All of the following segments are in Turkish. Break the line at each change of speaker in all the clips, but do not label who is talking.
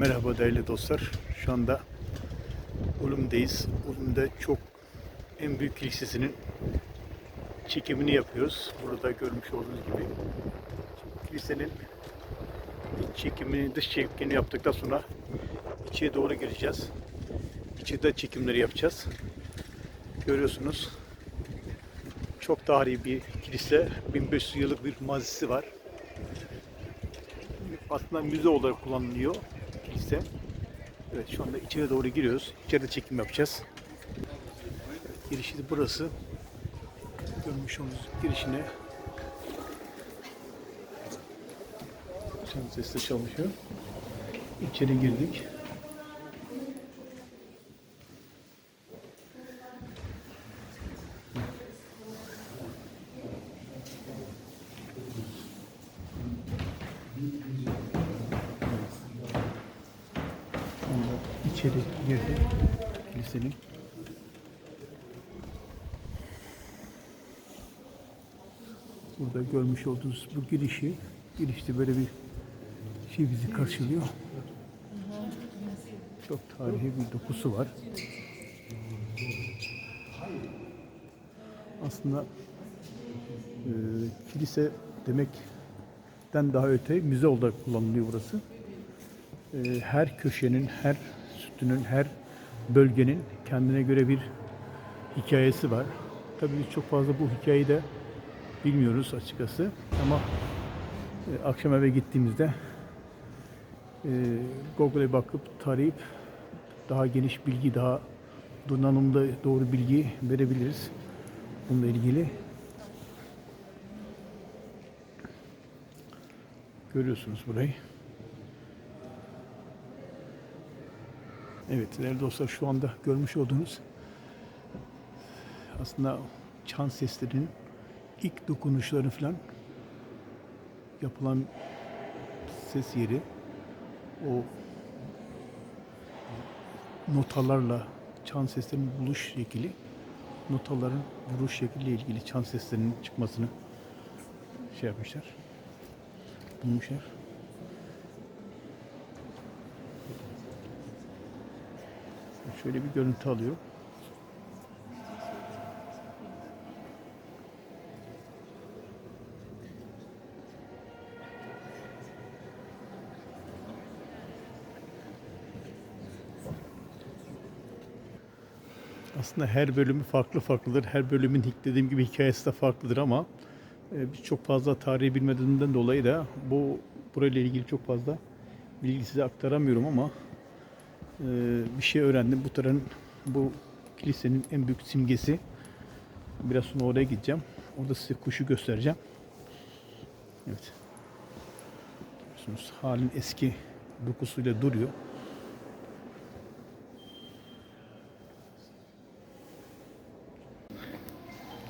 Merhaba değerli dostlar. Şu anda Ulum'dayız. Ulum'da çok en büyük kilisesinin çekimini yapıyoruz. Burada görmüş olduğunuz gibi. Kilisenin çekimini, dış çekimini yaptıktan sonra içeri doğru gireceğiz. İçeride çekimleri yapacağız. Görüyorsunuz. Çok tarihi bir kilise. 1500 yıllık bir mazisi var aslında müze olarak kullanılıyor kilise. Evet şu anda içeri doğru giriyoruz. İçeride çekim yapacağız. Evet, girişi burası. Görmüş olduğunuz girişine. Şu an ses de çalışıyor. İçeri girdik. Şu anda içeri girdik. Kilisenin. Burada görmüş olduğunuz bu girişi, girişte böyle bir şey bizi karşılıyor. Çok tarihi bir dokusu var. Aslında e, kilise demekten daha öte müze olarak kullanılıyor burası. E, her köşenin, her sütunun, her bölgenin kendine göre bir hikayesi var. Tabii biz çok fazla bu hikayeyi de bilmiyoruz açıkçası ama e, akşam eve gittiğimizde e, Google'e bakıp tarayıp daha geniş bilgi, daha donanımda doğru bilgi verebiliriz bununla ilgili. Görüyorsunuz burayı. Evet değerli dostlar şu anda görmüş olduğunuz aslında çan seslerinin ilk dokunuşları falan yapılan ses yeri o notalarla çan seslerinin buluş şekli notaların vuruş şekliyle ilgili çan seslerinin çıkmasını şey yapmışlar bulmuşlar. Şöyle bir görüntü alıyor. Aslında her bölümü farklı farklıdır. Her bölümün dediğim gibi hikayesi de farklıdır ama e, biz çok fazla tarihi bilmediğimden dolayı da bu burayla ilgili çok fazla bilgi size aktaramıyorum ama e, bir şey öğrendim. Bu tarafın bu kilisenin en büyük simgesi. Biraz sonra oraya gideceğim. Orada size kuşu göstereceğim. Evet. Görüyorsunuz halin eski dokusuyla duruyor.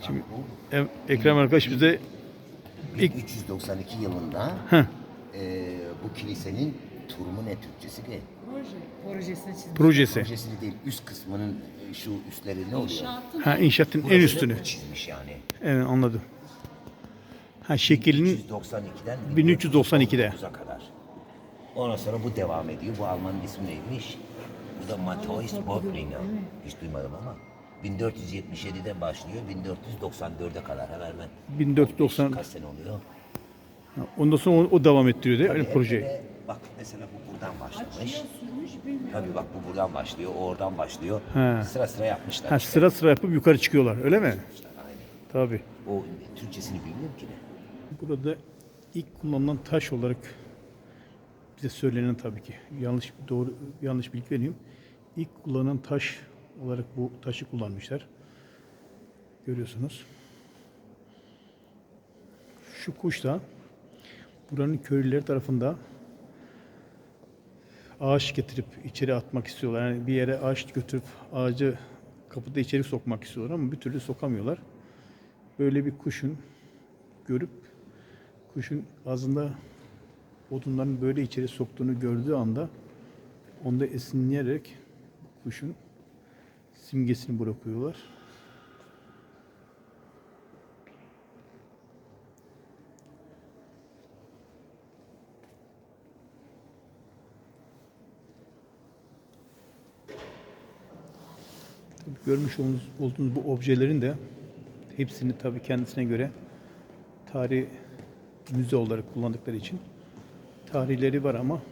Şimdi Em- Ekrem arkadaş bize İlk-
1392 yılında
Heh.
e, bu kilisenin turumu ne Türkçesi ki?
Proje, projesini çizmiş.
projesi.
Projesini değil, üst kısmının e, şu üstleri ne oluyor?
İnşaatın
Ha inşaatın en
Burasını
üstünü.
çizmiş yani.
Evet anladım. Ha şeklinin
1392'den
1392'de.
1919'a kadar. Ondan sonra bu devam ediyor. Bu Almanın ismi neymiş? Bu da Matthäus Böblinger. Hiç duymadım ama. 1477'de başlıyor, 1494'e kadar hemen hemen.
1490
Kaç sene oluyor?
ondan sonra o, o devam ettiriyor değil mi
hep böyle Bak mesela bu buradan başlamış. Tabii bak bu buradan başlıyor, o oradan başlıyor.
He.
Sıra sıra yapmışlar
Ha
işte.
sıra sıra yapıp yukarı çıkıyorlar öyle mi?
Aynen.
Tabii.
O Türkçesini bilmiyorum ki.
Burada ilk kullanılan taş olarak bize söylenen tabii ki yanlış doğru yanlış bilgi vereyim. İlk kullanılan taş olarak bu taşı kullanmışlar. Görüyorsunuz. Şu kuş da buranın köylüleri tarafından ağaç getirip içeri atmak istiyorlar. Yani bir yere ağaç götürüp ağacı kapıda içeri sokmak istiyorlar ama bir türlü sokamıyorlar. Böyle bir kuşun görüp kuşun ağzında odunların böyle içeri soktuğunu gördüğü anda onda esinleyerek kuşun simgesini bırakıyorlar. Görmüş olduğunuz, bu objelerin de hepsini tabii kendisine göre tarih müze olarak kullandıkları için tarihleri var ama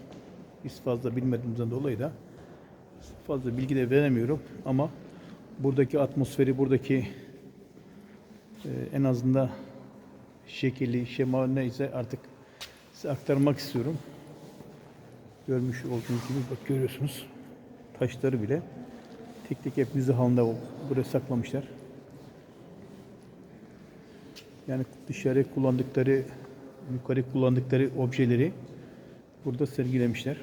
biz fazla bilmediğimizden dolayı da fazla bilgi de veremiyorum ama buradaki atmosferi, buradaki e, en azından şekli, şema neyse artık size aktarmak istiyorum. Görmüş olduğunuz gibi bak görüyorsunuz taşları bile tek tek hep müze halinde o- buraya saklamışlar. Yani dışarı kullandıkları, yukarı kullandıkları objeleri burada sergilemişler.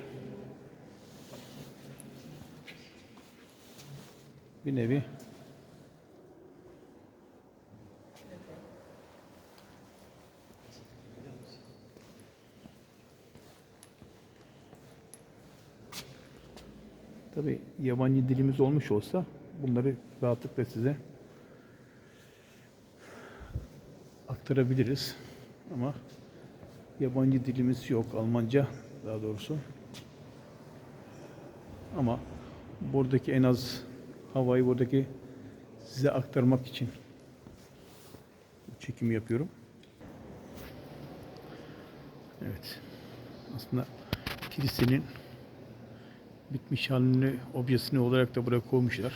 Bir nevi Tabi yabancı dilimiz olmuş olsa bunları rahatlıkla size aktarabiliriz. Ama yabancı dilimiz yok. Almanca daha doğrusu. Ama buradaki en az havayı buradaki size aktarmak için çekimi yapıyorum. Evet. Aslında kilisenin bitmiş halini, objesini olarak da buraya koymuşlar.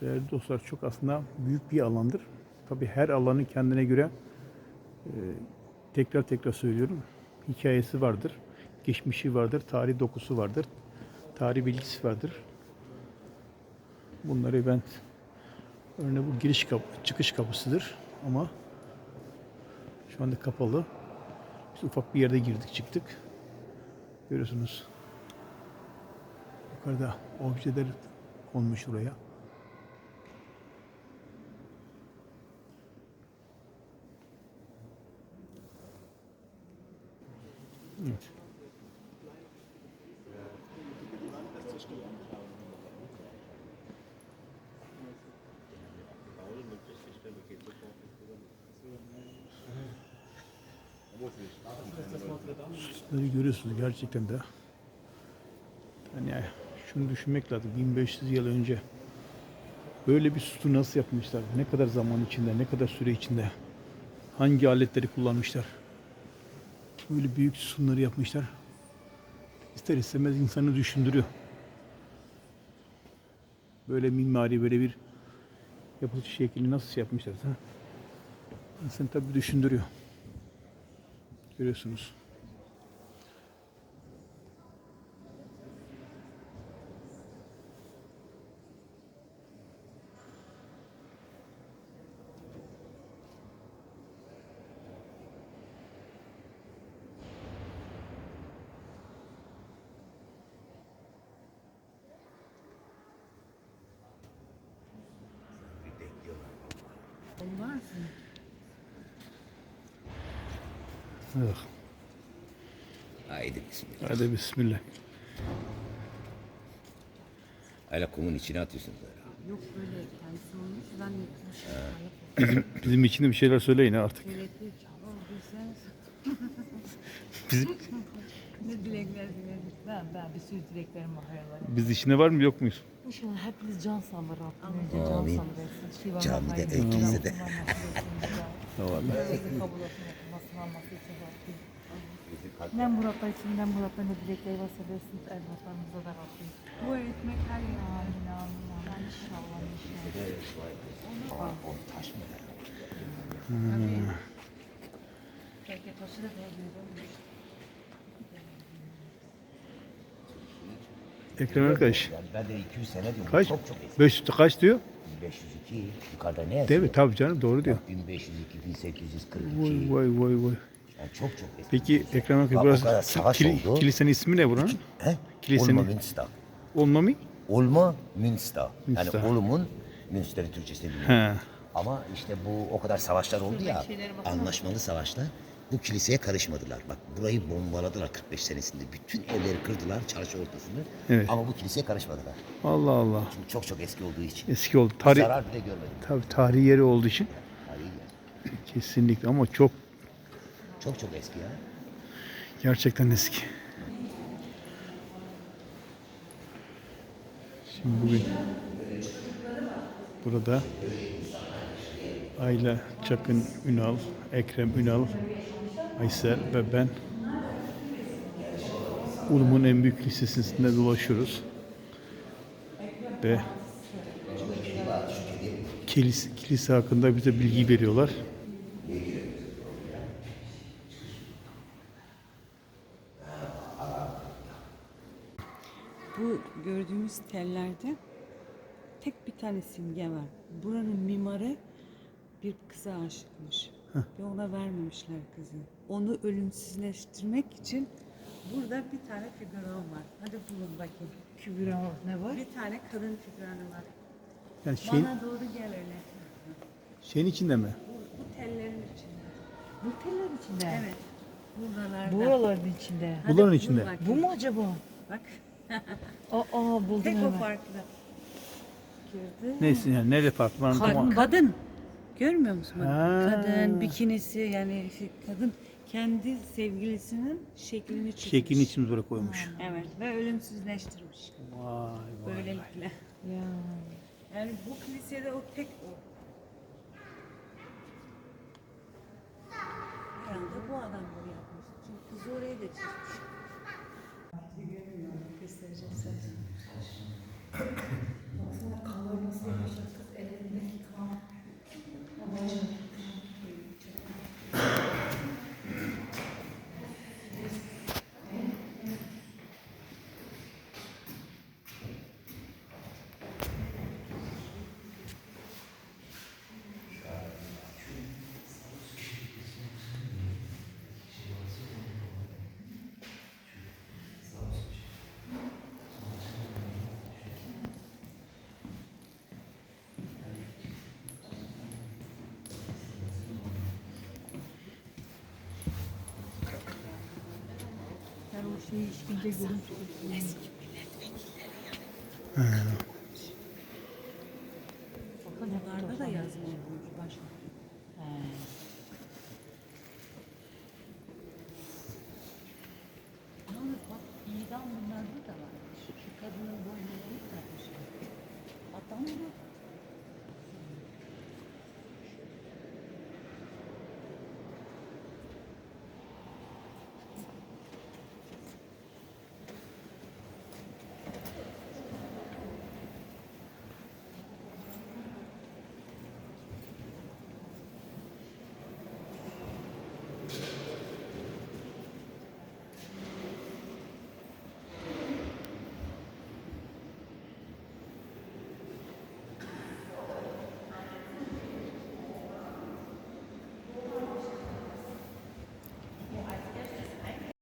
Değerli dostlar çok aslında büyük bir alandır. Tabi her alanın kendine göre e, tekrar tekrar söylüyorum hikayesi vardır. Geçmişi vardır, tarih dokusu vardır. Tarih bilgisi vardır. Bunları ben örneğin bu giriş kapı, çıkış kapısıdır ama şu anda kapalı. Biz ufak bir yerde girdik çıktık. Görüyorsunuz. Yukarıda objeler konmuş buraya. Evet. Süsleri görüyorsunuz gerçekten de. Hani şunu düşünmek lazım. 1500 yıl önce böyle bir sütun nasıl yapmışlar? Ne kadar zaman içinde, ne kadar süre içinde? Hangi aletleri kullanmışlar? Böyle büyük sütunları yapmışlar. İster istemez insanı düşündürüyor. Böyle mimari, böyle bir yapılış şeklini nasıl yapmışlarsa insan tabii düşündürüyor. Görüyorsunuz.
Olmaz mı?
Evet.
Haydi bismillah.
Hadi bismillah.
Hala kumun içine atıyorsun böyle.
Yok böyle kendisi olmuş. Ben.
Bizim için de bir şeyler söyleyin ha artık.
Çaba bilseniz.
Bizim,
Ne dilekler diledik. Ben, ben bir sürü dileklerim var hayallerim.
biz içinde var mı yok muyuz?
İnşallah hepiniz can sabır Rabbim. Önce can
Amin.
sabır etsin. Şiva
Camide,
hayırlı,
kilisede.
Rabbim nasip etsin.
Tamam.
Bizi kabul etsin, yapılmasını alması için Rabbim. Ne Muratlar için ne Muratlar ne dilekleri varsa versin evlatlarımıza da Rabbim. Bu etmek her yer. Amin amin amin. İnşallah inşallah.
O taş mı?
Tabii. Belki taşı da değerli.
Ekrem arkadaş.
Yani ben de 200 sene diyorum.
Kaç?
Çok çok eski.
500 kaç diyor?
1502 yukarıda ne yazıyor?
Değil mi? Tabii canım doğru diyor.
1502, 1842.
Vay vay vay vay.
Yani çok çok eski.
Peki Ekrem arkadaş
Bak,
burası
savaş
kili-
oldu.
kilisenin ismi ne buranın?
He?
Kilisenin-
Olma Münster.
Olma mı?
Olma Münster.
Münster.
Yani Olum'un Münster'i Türkçesini bilmiyorum.
He.
Ama işte bu o kadar savaşlar oldu ya, anlaşmalı savaşlar. Bu kiliseye karışmadılar. Bak burayı bombaladılar 45 senesinde. Bütün evleri kırdılar çarşı ortasını.
Evet.
Ama bu kiliseye karışmadılar.
Allah Allah.
Çünkü çok çok eski olduğu için.
Eski oldu. Tarih,
Zarar bile görmedim.
tabii tarihi yeri olduğu için
Tarihi yer.
kesinlikle ama çok
Çok çok eski ya.
gerçekten eski. Şimdi bugün burada Ayla Çakın Ünal, Ekrem Ünal, Aysel ve ben Ulum'un en büyük lisesinde dolaşıyoruz. Ve kilise, kilise hakkında bize bilgi veriyorlar.
Bu gördüğümüz tellerde tek bir tane simge var. Buranın mimarı bir kıza aşıkmış. Ve ona vermemişler kızı. Onu ölümsüzleştirmek için burada bir tane figüran var. Hadi bulun bakayım.
Kübra ne var?
Bir tane kadın figüranı var.
Yani şeyin,
Bana doğru gel öyle.
şeyin içinde mi?
Bu, bu tellerin içinde.
Bu teller içinde.
Evet. Buralarda.
Buraların içinde.
Hadi
Bunların
bul
içinde.
bakayım.
Bu mu acaba?
Bak.
Aa buldum
Tek o
hemen.
farklı. Gördün.
Neyse yani nerede farklı var?
Kadın, kadın. Görmüyor musun? Bak,
Ha.
Kadın, bikinisi yani şey, kadın kendi sevgilisinin şeklini çizmiş.
Şeklini için buraya koymuş.
Evet ve ölümsüzleştirmiş.
Vay vay.
Böylelikle.
Ya.
Yani bu kilisede o tek o. Herhalde bu adam bunu yapmış. Çünkü kızı oraya da çizmiş.
Yani o şeyi işkince görüntü.
Bunlarda da yazmıyormuş başka.